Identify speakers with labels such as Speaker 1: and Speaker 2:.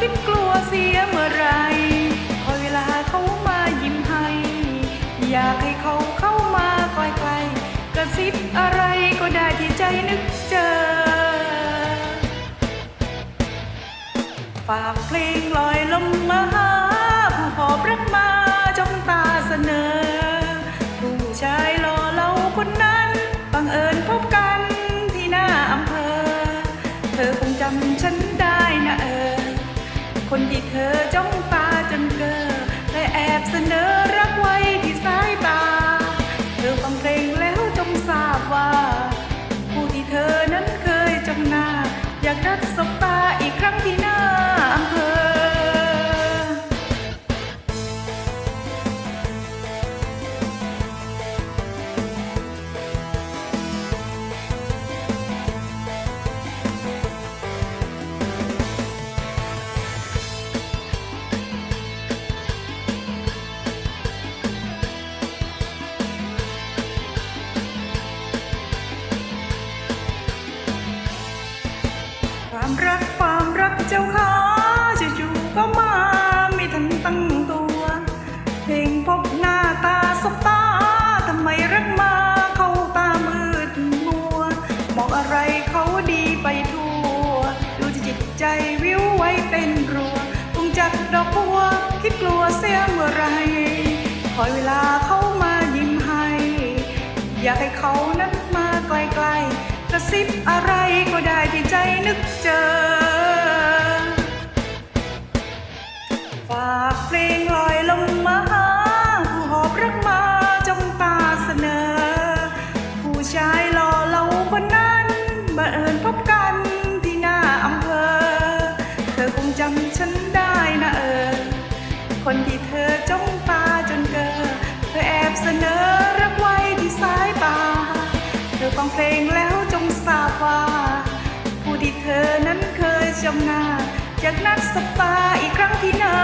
Speaker 1: คิดกลัวเสียเมื่อไรคอยเวลาเขามายิ้มให้ อยากให้เขาเข้ามาคอยไกลกระซิบอะไรก็ได้ที่ใจนึกเจอ ฝากเพลงลอยลมมา ความรักความรักเจ้าขาจะอยู่ก็มาไม่ทันตั้งตัว เพลงพบหน้าตาสบตาทำไมรักมาเข้าตามืดมัว มองอะไรเขาดีไปทั่ว ดูจิตใจวิวไว้เป็นรัวคงจัดดอกบัวคิดกลัวเสียเมื่อไรคอยเวลาเขามายิ้มให้ อยากให้เขานั้นมาใกล้ๆกระซิบอะไรก็ได้ นึกเจอ ฝากเพลงลอยลงมาหาผู้หอบรักมาจ้องตาเสนอ ผู้ชายหล่อเหลาคนนั้นบังเอิญพบกันที่หน้าอำเภอ เธอคงจำฉันได้นะเออ คนที่เธอจ้องตาจนเกินเธอแอบเสนอ มหน้า จากนัดสปาอีกครั้งที่หน้า